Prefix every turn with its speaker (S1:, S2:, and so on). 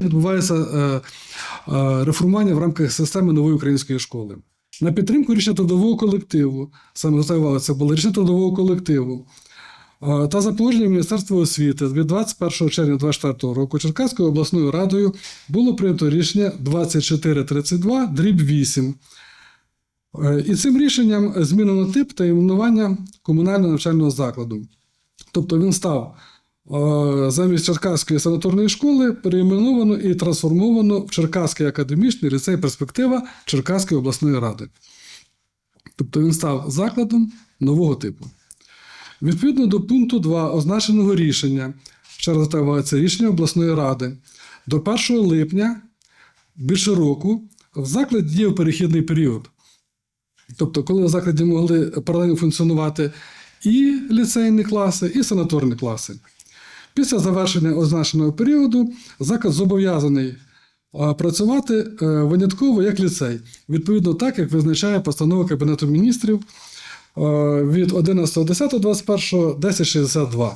S1: відбувається е, е, реформування в рамках системи нової української школи. На підтримку рішення трудового колективу, саме це було рішення трудового колективу. е, Та за Міністерства освіти від 21 червня 2024 року Черкаською обласною радою було прийнято рішення 2432 дріб 8. Е, І цим рішенням змінено тип та іменування комунального навчального закладу. Тобто він став замість Черкаської санаторної школи переіменовано і трансформовано в Черкаський академічний ліцей перспектива Черкаської обласної ради. Тобто він став закладом нового типу. Відповідно до пункту 2 означеного рішення, ще раз це рішення обласної ради, до 1 липня більше року в закладі діяв перехідний період. Тобто, коли в закладі могли паралельно функціонувати і ліцейні класи, і санаторні класи. Після завершення означеного періоду заклад зобов'язаний працювати е, винятково як ліцей, відповідно так, як визначає постанова Кабінету міністрів е, від 11.10.21 1062.